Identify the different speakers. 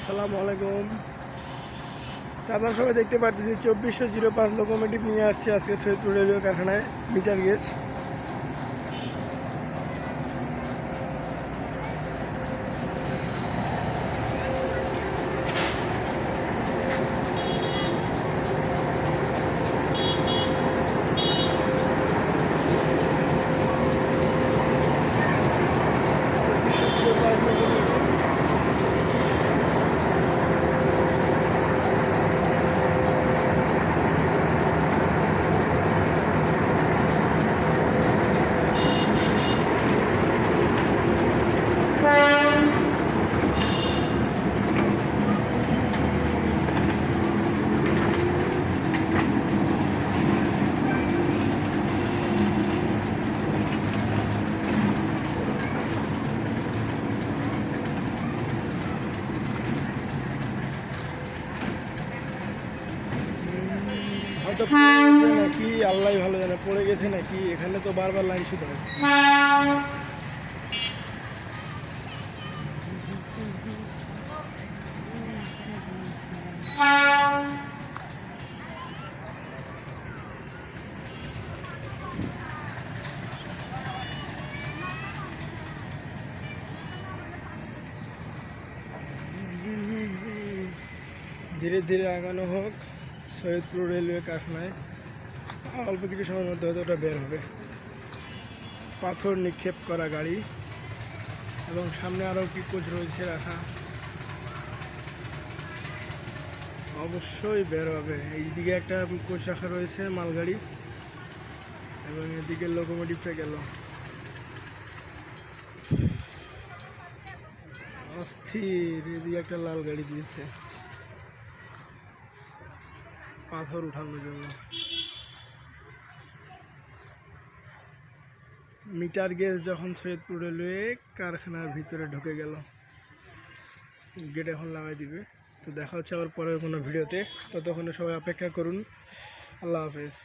Speaker 1: আসসালামু আলাইকুম। তো আপনারা সবাই দেখতে পাচ্ছি চব্বিশশো জিরো পাঁচ লোকোমেটিভ নিয়ে আসছে আজকে সৈয়দপুর রেলওয়ে কারখানায় মিটার গেজ হয়তো নাকি আল্লাহ ভালো জানে পড়ে গেছে নাকি এখানে তো বারবার লাইন শুধু হয়। ধীরে ধীরে আগানো হোক। সৈয়দপুর রেলওয়ে কারখানায় অল্প কিছু সময়ের মধ্যে হয়তো ওটা বের হবে। পাথর নিক্ষেপ করা গাড়ি এবং সামনে আরও কি কোচ রয়েছে রাখা। অবশ্যই বের হবে। এইদিকে একটা কোচ রাখা রয়েছে মালগাড়ি এবং এদিকে লোকোমোটিভটা গেল। অস্থির, এদিকে একটা লাল গাড়ি দিয়েছে। পাথর উঠানোর জন্য। মিটার গ্যাস যখন সৈয়দপুর রেলওয়ে কারখানার ভিতরে ঢুকে গেল গেট এখন লাগাই দিবে। তো দেখা হচ্ছে আবার পরের কোনো ভিডিওতে। ততক্ষণে সবাই অপেক্ষা করুন। আল্লাহ হাফেজ।